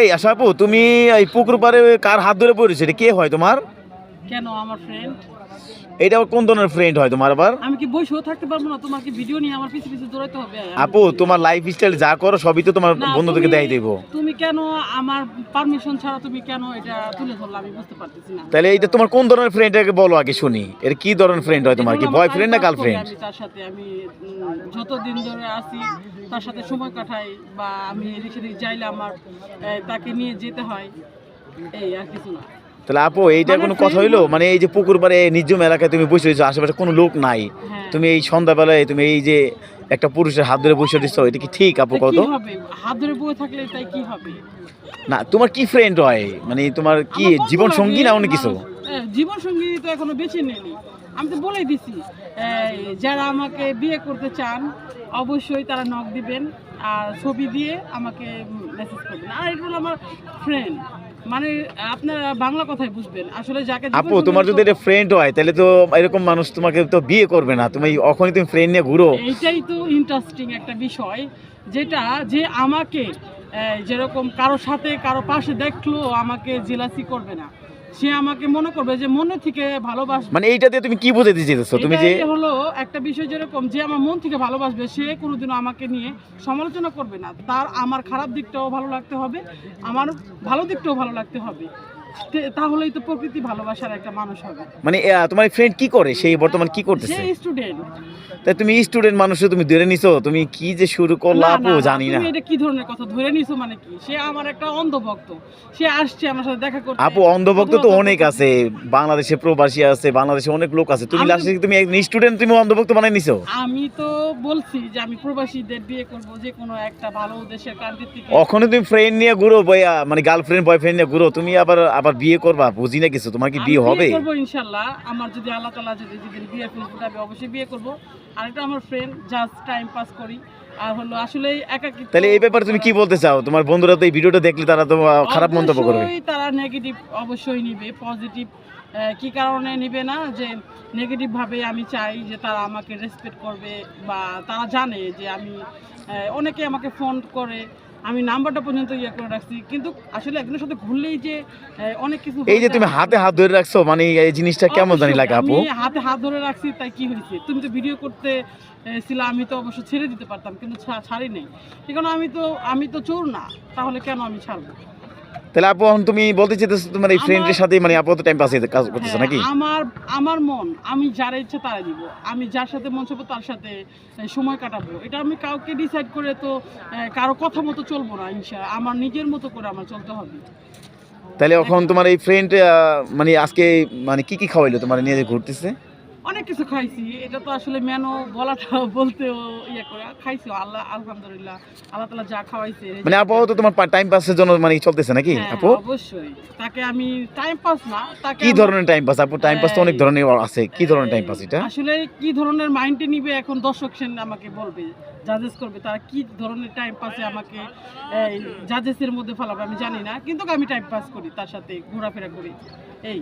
এই আশাপু তুমি এই পুকুর পারে কার হাত ধরে পড়েছে? কে হয় তোমার? কেন আমার ফ্রেন্ড এটা কোন ধরনের ফ্রেন্ড হয় তোমার আবার? আমি কি বসেও থাকতে পারব না? তোমার কি ভিডিও নিয়ে আমার পিছু পিছু দৌড়াতে হবে? আপু তোমার লাইফ স্টাইল যা করো সবই তো তোমার বন্ধুদেরকে দেয় দেবো। তুমি কেন আমার পারমিশন ছাড়া তুমি কেন এটা তুলে ধরলে? আমি বুঝতে পারতেছি না। তাহলে এটা তোমার কোন ধরনের ফ্রেন্ড আগে বলো আগে শুনি। এটা কি ধরনের ফ্রেন্ড হয় তোমার? কি বয়ফ্রেন্ড না গার্লফ্রেন্ড আমি তার সাথে আমি যতদিন ধরে আছি তার সাথে সময় কাটাই বা আমি এদিক সেদিক যাইলে আমার তাকে নিয়ে যেতে হয়। এই আর কিছু না। তাহলে আপু এইটা মানে কোনো কথা হইল? মানে এই যে পুকুর পাড়ে নির্জম এলাকায় তুমি বসে রয়েছো আশেপাশে কোনো লোক নাই। হ্যাঁ। তুমি এই সন্ধ্যাবেলায় তুমি এই যে একটা পুরুষের হাত ধরে বসে রয়েছো এটা কি ঠিক আপু কত হাত ধরে বয়ে থাকলে তাই কি হবে? না তোমার কি ফ্রেন্ড হয়? মানে তোমার কি জীবন সঙ্গী না অন্য কিছু? জীবন সঙ্গী তো এখনও বেছে নেনি আমি তো বলেই দিছি। যারা আমাকে বিয়ে করতে চান অবশ্যই তারা নক দিবেন আর ছবি দিয়ে আমাকে মেসেজ করবেন। আর এটা হলো আমার ফ্রেন্ড মানে আপনারা বাংলা কথাই বুঝবেন। আসলে যাকে আপু তোমার যদি এটা ফ্রেন্ড হয় তাহলে তো এরকম মানুষ তোমাকে তো বিয়ে করবে না। তুমি ওখানে তুমি ফ্রেন্ড নিয়ে ঘুরো। এটাই তো ইন্টারেস্টিং একটা বিষয় যেটা যে আমাকে যেরকম কারও সাথে কারও পাশে দেখল আমাকে জেলাসি করবে না। সে আমাকে মনে করবে যে মনে থেকে ভালোবাসবে মানে এইটাতে তুমি কি বুঝাতে চাইছো তুমি যে এটা হলো একটা বিষয় যেরকম যে আমার মন থেকে ভালোবাসবে সে কোনোদিন আমাকে নিয়ে সমালোচনা করবে না। তার আমার খারাপ দিকটাও ভালো লাগতে হবে আমার ভালো দিকটাও ভালো লাগতে হবে। তাহলেই তো প্রকৃতি ভালোবাসার একটা মানুষ হবে। মানে তোমার ফ্রেন্ড কি করে? সেই বর্তমান কি সে স্টুডেন্ট তাই তুমি স্টুডেন্ট মানুষে তুমি ধরে নিছো? তুমি কি যে শুরু করল আপু? জানি না। এটা কি ধরনের কথা? ধরে নিছো মানে কি? সে আমার একটা অন্ধভক্ত। সে আসছে আমার সাথে দেখা করতে। আপু অন্ধভক্ত তো অনেক আছে। বাংলাদেশে প্রবাসী আছে বাংলাদেশে অনেক লোক আছে। তুমি লাস্টে তুমি একজন স্টুডেন্ট তুমি অন্ধভক্ত বানাই নিছো? আমি তো বলছি যে আমি প্রবাসীদের বিয়ে করব যে কোনো একটা ভালো দেশের কান্ট্রি থেকে। ওখানে তুমি ফ্রেন্ড নিয়ে ঘুরো বইয়া মানে গার্লফ্রেন্ড বয়ফ্রেন্ড নিয়ে ঘুরো। তুমি আবার আবার বিয়ে করবা? বুঝি না কিছু। তোমার কি বিয়ে হবে? করব ইনশাল্লাহ আমার যদি আল্লাহ তালা যদি যেদিন বিয়ে ফেসবুক আমি অবশ্যই বিয়ে করব। আর এটা আমার ফ্রেন্ড জাস্ট টাইম পাস করি। আর হলো আসলে একাকি তাহলে এই ব্যাপারে তুমি কি বলতে চাও? তোমার বন্ধুরা তো এই ভিডিওটা দেখলে তারা তো খারাপ মন্তব্য করবে। তারা নেগেটিভ অবশ্যই নিবে পজিটিভ কি কারণে নিবে না যে নেগেটিভ ভাবে আমি চাই যে তারা আমাকে রেসপেক্ট করবে বা তারা জানে যে আমি অনেকে আমাকে ফোন করে আমি নাম্বারটা পর্যন্ত ইয়ে করে রাখছি। কিন্তু আসলে একজনের সাথে ঘুরলেই যে অনেক কিছু এই যে তুমি হাতে হাত ধরে রাখছো মানে এই জিনিসটা কেমন জানি লাগে আপু? আমি হাতে হাত ধরে রাখছি তাই কি হয়েছে? তুমি তো ভিডিও করতে ছিল আমি তো অবশ্য ছেড়ে দিতে পারতাম কিন্তু ছাড়ি নেই। কারণ আমি তো আমি তো চোর না তাহলে কেন আমি ছাড়বো? তাহলে আপু এখন তুমি বলতে চাইতেছো তোমার এই ফ্রেন্ডের সাথে মানে আপাতত টাইম পাস কাজ করতেছো হ্যাঁ, নাকি? আমার আমার মন আমি যারা ইচ্ছে তারা দিব। আমি যার সাথে মন চাবো তার সাথে সময় কাটাবো। এটা আমি কাউকে ডিসাইড করে তো কারও কথা মতো চলবো না ইনশা আমার নিজের মতো করে আমার চলতে হবে। তাহলে এখন তোমার এই ফ্রেন্ড মানে আজকে মানে কি কি খাওয়াইলো তোমার নিয়ে ঘুরতেছে? অনেক কিছু খাইছি এটা তো আসলে মেনো বলাটা বলতেও ইয়ে করে। খাইছি আল্লাহ আলহামদুলিল্লাহ আল্লাহ তালা যা খাওয়াইছে। মানে আপাতত তোমার টাইম পাসের জন্য মানে চলতেছে নাকি হ্যাঁ, আপু? অবশ্যই। তাকে আমি টাইম পাস না তাকে কি ধরনের টাইম পাস আপু টাইম পাস তো অনেক ধরনের আছে। কি ধরনের টাইম পাস এটা? আসলে কি ধরনের মাইন্ডে নিবে এখন দর্শক সেন আমাকে বলবে জাজেস করবে তারা কি ধরনের টাইম পাসে আমাকে জাজেসের মধ্যে ফেলাবে আমি জানি না কিন্তু আমি টাইম পাস করি তার সাথে ঘোরাফেরা করি। এই।